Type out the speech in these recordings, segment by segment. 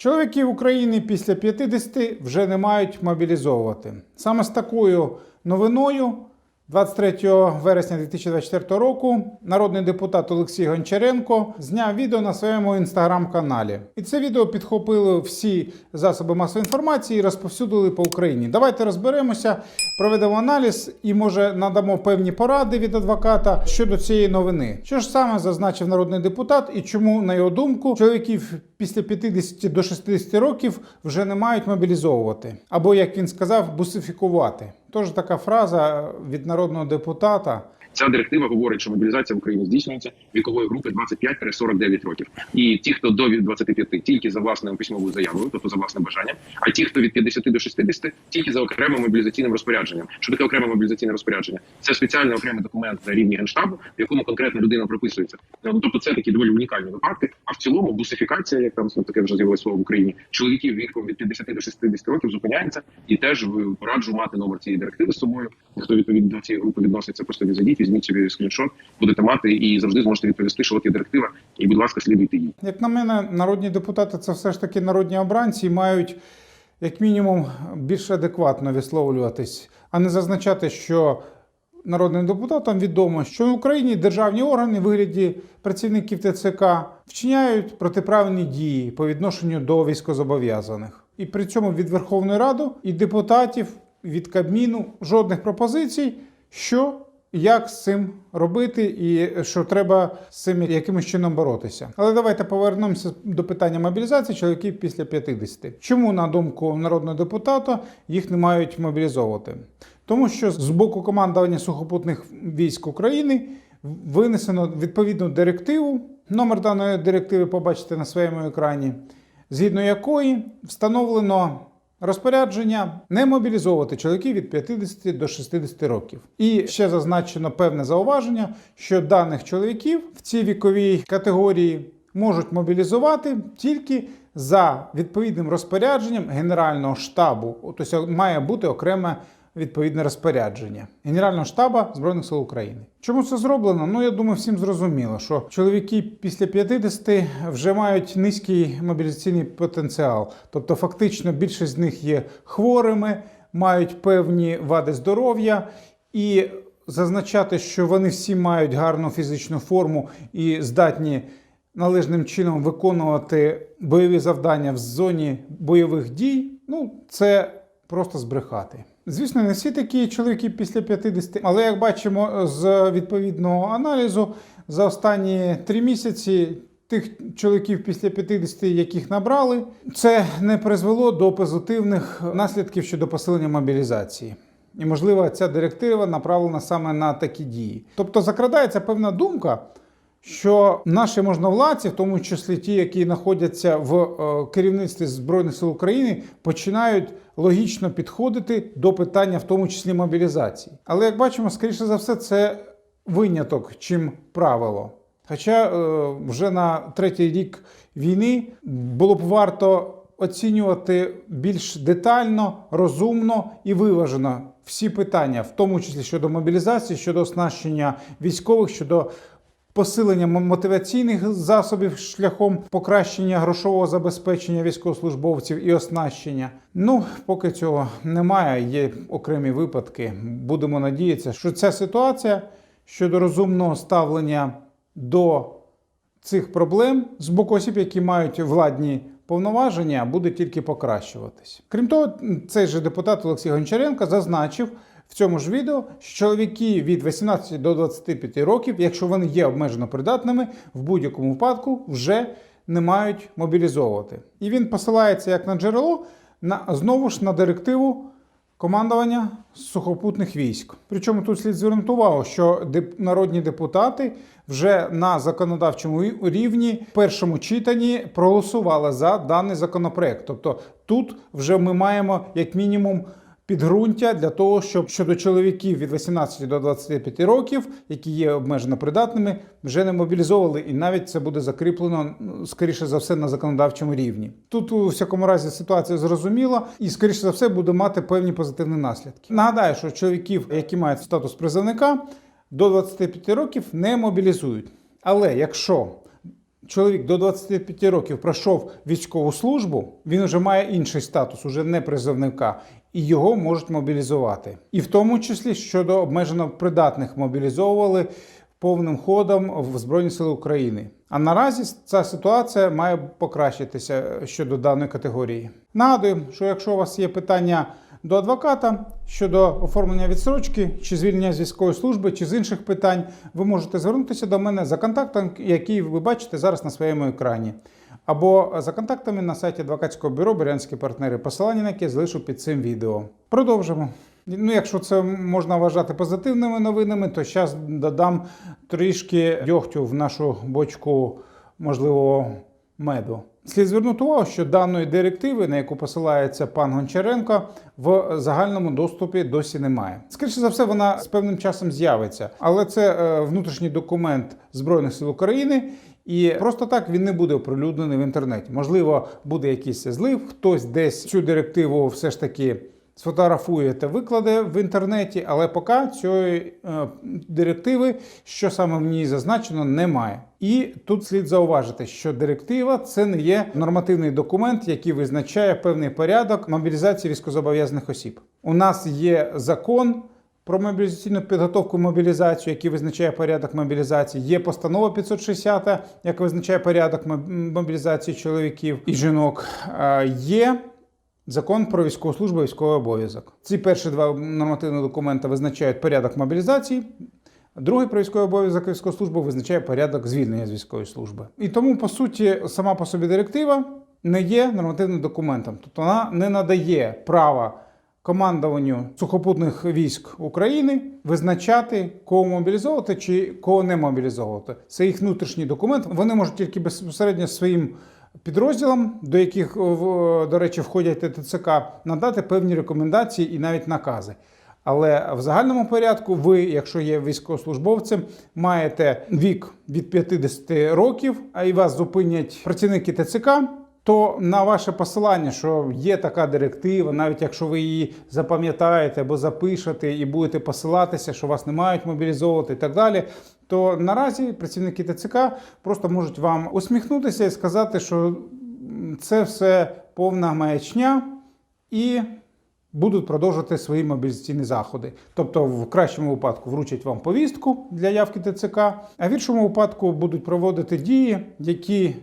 Чоловіків України після 50 вже не мають мобілізовувати. Саме з такою новиною 23 вересня 2024 року народний депутат Олексій Гончаренко зняв відео на своєму інстаграм-каналі. І це відео підхопили всі засоби масової інформації і розповсюдили по Україні. Давайте розберемося, проведемо аналіз і може надамо певні поради від адвоката щодо цієї новини. Що ж саме зазначив народний депутат і чому, на його думку, чоловіків після 50 до 60 років вже не мають мобілізовувати, або як він сказав, бусифікувати. Тож така фраза від народного депутата. Ця директива говорить, що мобілізація в Україні здійснюється вікової групи 25-49 років. І ті, хто до 25, тільки за власною письмовою заявою, тобто за власним бажанням, а ті, хто від 50 до 60, тільки за окремим мобілізаційним розпорядженням. Що таке окреме мобілізаційне розпорядження? Це спеціальний окремий документ на рівні генштабу, в якому конкретна людина прописується. Ну тобто, це такі доволі унікальні випадки. А в цілому бусифікація, як там ну, таке вже з'явилося слово в Україні, чоловіків віком від 50 до 60 років зупиняється і теж пораджу мати номер цієї директиви з собою. Хто відповідно до цієї групи відноситься, просто відзайдіть, візьміть собі скріншот, будете мати і завжди зможете відповісти, що от є директива, і будь ласка, слідуйте її. Як на мене, народні депутати це все ж таки народні обранці і мають як мінімум більш адекватно висловлюватись, а не зазначати, що народним депутатам відомо, що в Україні державні органи в вигляді працівників ТЦК вчиняють протиправні дії по відношенню до військозобов'язаних. І при цьому від Верховної Ради і депутатів від Кабміну жодних пропозицій, що як з цим робити, і що треба з цим якимось чином боротися. Але давайте повернемося до питання мобілізації чоловіків після 50. Чому, на думку народного депутата, їх не мають мобілізовувати? Тому що з боку командування сухопутних військ України винесено відповідну директиву. Номер даної директиви побачите на своєму екрані, згідно якої встановлено розпорядження не мобілізовувати чоловіків від 50 до 60 років. І ще зазначено певне зауваження, що даних чоловіків в цій віковій категорії можуть мобілізувати тільки за відповідним розпорядженням Генерального штабу. Тобто має бути окреме відповідне розпорядження Генерального штаба Збройних сил України. Чому це зроблено? Ну я думаю, всім зрозуміло, що чоловіки після 50 вже мають низький мобілізаційний потенціал, тобто фактично більшість з них є хворими, мають певні вади здоров'я і зазначати, що вони всі мають гарну фізичну форму і здатні належним чином виконувати бойові завдання в зоні бойових дій. Ну це просто збрехати. Звісно, не всі такі чоловіки після 50, але як бачимо з відповідного аналізу, за останні три місяці тих чоловіків після 50, яких набрали, це не призвело до позитивних наслідків щодо посилення мобілізації. І, можливо, ця директива направлена саме на такі дії. Тобто закрадається певна думка, що наші можновладці, в тому числі ті, які знаходяться в е, керівництві Збройних сил України, починають логічно підходити до питання, в тому числі мобілізації. Але як бачимо, скоріше за все, це виняток, чим правило. Хоча е, вже на третій рік війни було б варто оцінювати більш детально, розумно і виважено всі питання, в тому числі щодо мобілізації, щодо оснащення військових, щодо посилення мотиваційних засобів шляхом покращення грошового забезпечення військовослужбовців і оснащення. Ну, поки цього немає, є окремі випадки. Будемо надіятися, що ця ситуація щодо розумного ставлення до цих проблем з боку осіб, які мають владні повноваження, буде тільки покращуватись. Крім того, цей же депутат Олексій Гончаренко зазначив в цьому ж відео, що чоловіки від 18 до 25 років, якщо вони є обмежено придатними, в будь-якому випадку вже не мають мобілізовувати. І він посилається як на джерело, на знову ж на директиву командування сухопутних військ. Причому тут слід звернути увагу, що народні депутати вже на законодавчому рівні в першому читанні проголосували за даний законопроект. Тобто тут вже ми маємо як мінімум. Підґрунтя для того, щоб щодо чоловіків від 18 до 25 років, які є обмежено придатними, вже не мобілізовували, і навіть це буде закріплено ну, скоріше за все на законодавчому рівні. Тут у всякому разі ситуація зрозуміла, і скоріше за все буде мати певні позитивні наслідки. Нагадаю, що чоловіків, які мають статус призовника, до 25 років не мобілізують. Але якщо чоловік до 25 років пройшов військову службу, він вже має інший статус, уже не призовника, і його можуть мобілізувати. І в тому числі щодо обмежено придатних мобілізовували повним ходом в Збройні Сили України. А наразі ця ситуація має покращитися щодо даної категорії. Нагадую, що якщо у вас є питання до адвоката щодо оформлення відсрочки чи звільнення з військової служби, чи з інших питань, ви можете звернутися до мене за контактом, який ви бачите зараз на своєму екрані. Або за контактами на сайті адвокатського бюро Бурянські партнери, посилання на яке залишу під цим відео. Продовжимо. Ну, якщо це можна вважати позитивними новинами, то зараз додам трішки дьогтю в нашу бочку можливого меду. Слід звернути увагу, що даної директиви, на яку посилається пан Гончаренко, в загальному доступі досі немає. Скоріше за все, вона з певним часом з'явиться, але це е, внутрішній документ Збройних сил України. І просто так він не буде оприлюднений в інтернеті. Можливо, буде якийсь злив, хтось десь цю директиву все ж таки сфотографує та викладе в інтернеті, але поки цієї е, директиви, що саме в ній зазначено, немає. І тут слід зауважити, що директива це не є нормативний документ, який визначає певний порядок мобілізації військовозобов'язаних осіб. У нас є закон. Про мобілізаційну підготовку мобілізацію, який визначає порядок мобілізації, є постанова 560, яка визначає порядок мобілізації чоловіків і жінок. Е, Є Закон про військову службу військовий обов'язок. Ці перші два нормативні документи визначають порядок мобілізації. Другий про військовий обов'язок і військову визначає порядок звільнення з військової служби. І тому, по суті, сама по собі директива не є нормативним документом. Тобто вона не надає права командуванню сухопутних військ України визначати, кого мобілізовувати чи кого не мобілізовувати. Це їх внутрішній документ. Вони можуть тільки безпосередньо своїм підрозділам, до яких, до речі, входять ТЦК, надати певні рекомендації і навіть накази. Але в загальному порядку ви, якщо є військовослужбовцем, маєте вік від 50 років, а і вас зупинять працівники ТЦК, то на ваше посилання, що є така директива, навіть якщо ви її запам'ятаєте або запишете і будете посилатися, що вас не мають мобілізовувати і так далі, то наразі працівники ТЦК просто можуть вам усміхнутися і сказати, що це все повна маячня і будуть продовжувати свої мобілізаційні заходи. Тобто, в кращому випадку вручать вам повістку для явки ТЦК, а в іншому випадку будуть проводити дії, які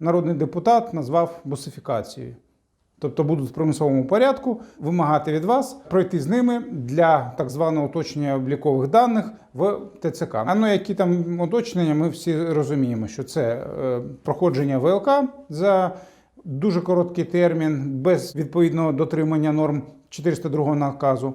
народний депутат назвав босифікацією. Тобто будуть в примусовому порядку вимагати від вас пройти з ними для так званого уточнення облікових даних в ТЦК. А ну які там уточнення, ми всі розуміємо, що це е, проходження ВЛК за дуже короткий термін, без відповідного дотримання норм 402 наказу.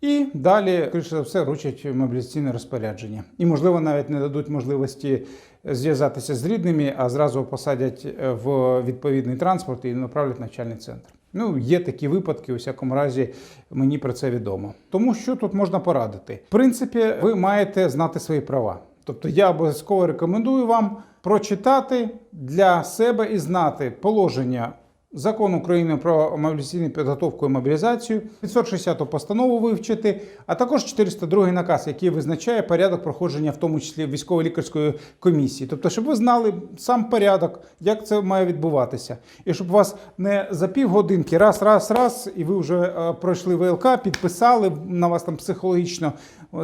І далі, скоріше за все, вручать мобілізаційне розпорядження. І, можливо, навіть не дадуть можливості зв'язатися з рідними, а зразу посадять е, в відповідний транспорт і направлять в навчальний центр. Ну, є такі випадки, у всякому разі, мені про це відомо. Тому що тут можна порадити? В принципі, ви маєте знати свої права. Тобто я обов'язково рекомендую вам прочитати для себе і знати положення Закон України про мобілізаційну підготовку і мобілізацію, 560 постанову вивчити, а також 402 наказ, який визначає порядок проходження, в тому числі військово-лікарської комісії. Тобто, щоб ви знали сам порядок, як це має відбуватися, і щоб вас не за півгодинки, раз, раз, раз, і ви вже е, пройшли ВЛК, підписали, на вас там психологічно е,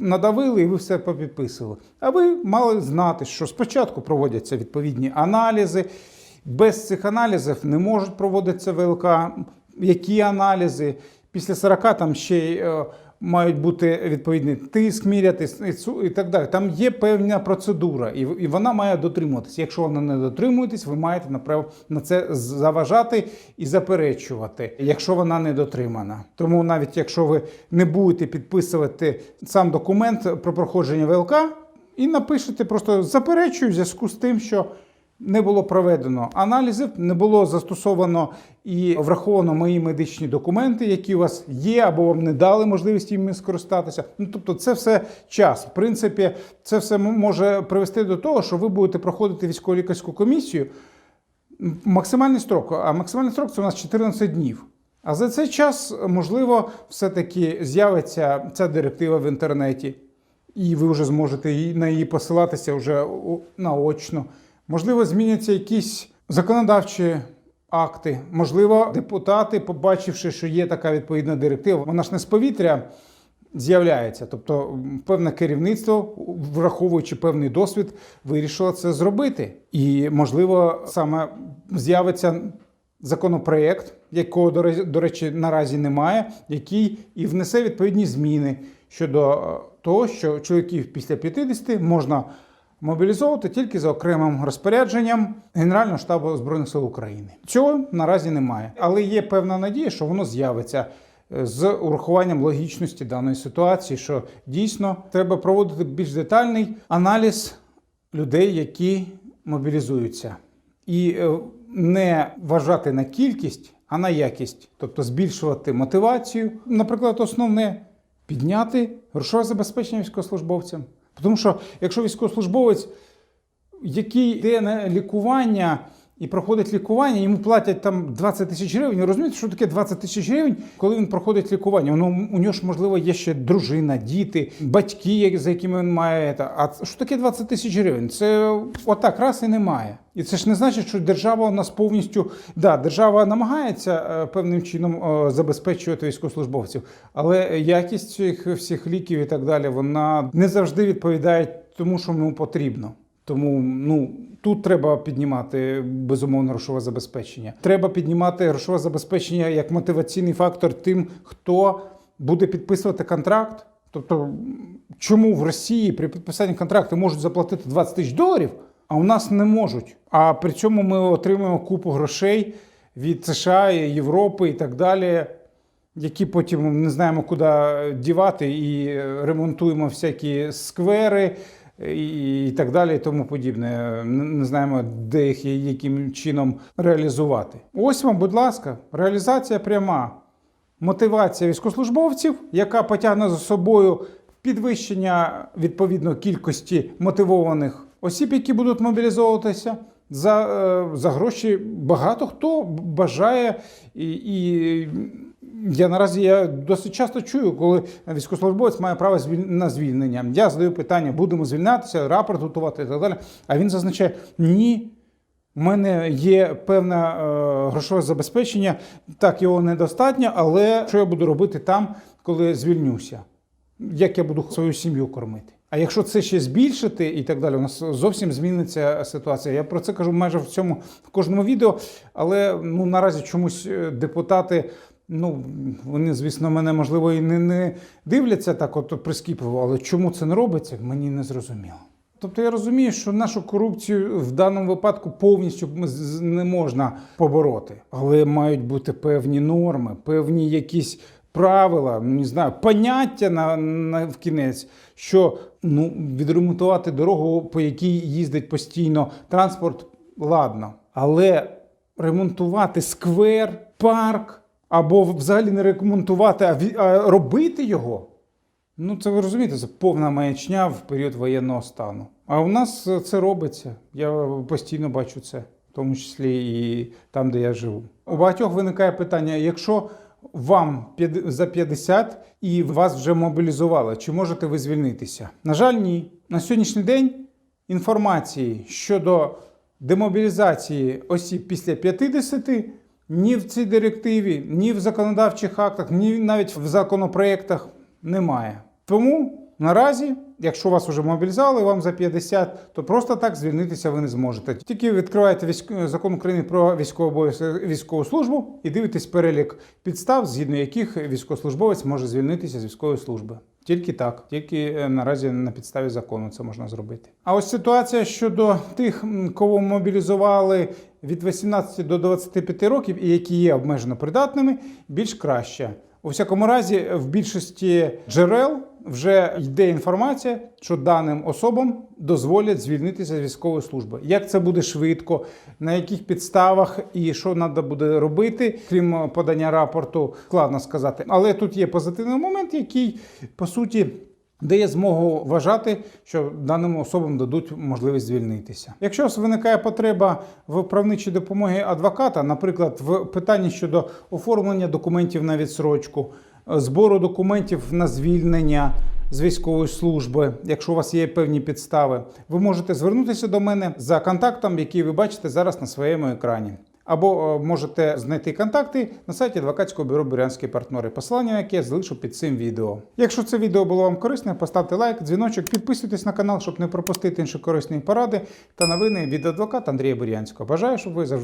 надавили, і ви все попідписували. А ви мали знати, що спочатку проводяться відповідні аналізи. Без цих аналізів не можуть проводитися ВЛК. Які аналізи? Після 40 там ще й е, мають бути відповідний тиск міряти і так далі. Там є певна процедура, і, вона має дотримуватися. Якщо вона не дотримуєтесь, ви маєте на це заважати і заперечувати, якщо вона не дотримана. Тому навіть якщо ви не будете підписувати сам документ про проходження ВЛК і напишете просто заперечую в зв'язку з тим, що не було проведено аналізів, не було застосовано і враховано мої медичні документи, які у вас є, або вам не дали можливості їм скористатися. Ну тобто, це все час. В принципі, це все може привести до того, що ви будете проходити військово-лікарську комісію. Максимальний строк, а максимальний строк це у нас 14 днів. А за цей час, можливо, все-таки з'явиться ця директива в інтернеті, і ви вже зможете на її посилатися вже наочно. Можливо, зміняться якісь законодавчі акти. Можливо, депутати, побачивши, що є така відповідна директива, вона ж не з повітря з'являється. Тобто, певне керівництво, враховуючи певний досвід, вирішило це зробити. І, можливо, саме з'явиться законопроєкт, якого, до ре- речі, наразі немає, який і внесе відповідні зміни щодо е, того, що чоловіків після 50 можна мобілізовувати тільки за окремим розпорядженням Генерального штабу Збройних сил України. Цього наразі немає, але є певна надія, що воно з'явиться. е, З урахуванням логічності даної ситуації, що дійсно треба проводити більш детальний аналіз людей, які мобілізуються, і е, не вважати на кількість, а на якість, тобто збільшувати мотивацію. Наприклад, основне підняти грошове забезпечення військовослужбовцям. Тому що якщо військовослужбовець, який йде на лікування і проходить лікування, йому платять там 20 тисяч гривень. Розумієте, що таке 20 тисяч гривень, коли він проходить лікування? Ну, у нього ж, можливо, є ще дружина, діти, батьки, за якими він має. А що таке 20 тисяч гривень? Це отак раз і немає. І це ж не значить, що держава у нас повністю да, держава намагається е, певним чином е, забезпечувати військовослужбовців, але якість цих всіх ліків і так далі, вона не завжди відповідає тому, що йому потрібно. Тому ну тут треба піднімати безумовно грошове забезпечення. Треба піднімати грошове забезпечення як мотиваційний фактор тим, хто буде підписувати контракт. Тобто, чому в Росії при підписанні контракту можуть заплатити 20 тисяч доларів, а у нас не можуть. А при цьому ми отримуємо купу грошей від США, Європи і так далі які потім не знаємо, куди дівати, і ремонтуємо всякі сквери і, так далі, і тому подібне. Не, знаємо, де їх яким чином реалізувати. Ось вам, будь ласка, реалізація пряма. Мотивація військовослужбовців, яка потягне за собою підвищення відповідно кількості мотивованих осіб, які будуть мобілізовуватися. За, е, за гроші багато хто бажає і, і я наразі я досить часто чую, коли військовослужбовець має право на звільнення. Я задаю питання, будемо звільнятися, рапорт готувати і так далі. А він зазначає: ні. У мене є певне е, грошове забезпечення, так його недостатньо, але що я буду робити там, коли звільнюся? Як я буду свою сім'ю кормити? А якщо це ще збільшити і так далі, у нас зовсім зміниться ситуація. Я про це кажу майже в цьому в кожному відео, але ну наразі чомусь е, депутати. Ну, вони, звісно, мене можливо і не, не дивляться так, от прискіпливо, але чому це не робиться, мені не зрозуміло. Тобто я розумію, що нашу корупцію в даному випадку повністю не можна побороти, але мають бути певні норми, певні якісь правила, ну, не знаю, поняття на, на в кінець, що ну, відремонтувати дорогу, по якій їздить постійно транспорт, ладно. Але ремонтувати сквер, парк або взагалі не ві- а робити його. Ну, це ви розумієте, це повна маячня в період воєнного стану. А у нас е, це робиться. Я постійно бачу це, в тому числі і там, де я живу. У багатьох виникає питання: якщо вам за 50 і вас вже мобілізували, чи можете ви звільнитися? На жаль, ні. На сьогоднішній день інформації щодо демобілізації осіб після 50 ні в цій директиві, ні в законодавчих актах, ні навіть в законопроєктах немає. Тому наразі, якщо вас вже мобілізували, вам за 50, то просто так звільнитися ви не зможете. Тільки відкриваєте військ... закон України про військову військову службу і дивитесь перелік підстав, згідно яких військовослужбовець може звільнитися з військової служби. Тільки так, тільки е, наразі на підставі закону це можна зробити. А ось ситуація щодо тих, кого мобілізували від 18 до 25 років і які є обмежено придатними, більш краща. У всякому разі, в більшості джерел вже йде інформація, що даним особам дозволять звільнитися з військової служби. Як це буде швидко, на яких підставах і що треба буде робити, крім подання рапорту, складно сказати. Але тут є позитивний момент, який по суті дає змогу вважати, що даним особам дадуть можливість звільнитися. Якщо виникає потреба в правничій допомогі адвоката, наприклад, в питанні щодо оформлення документів на відсрочку, е, збору документів на звільнення з військової служби, якщо у вас є певні підстави, ви можете звернутися до мене за контактом, який ви бачите зараз на своєму екрані. Або е, можете знайти контакти на сайті адвокатського бюро Бурянські партнери, посилання яке я залишу під цим відео. Якщо це відео було вам корисне, поставте лайк, дзвіночок, підписуйтесь на канал, щоб не пропустити інші корисні поради та новини від адвоката Андрія Бурянського. Бажаю, щоб ви завжди.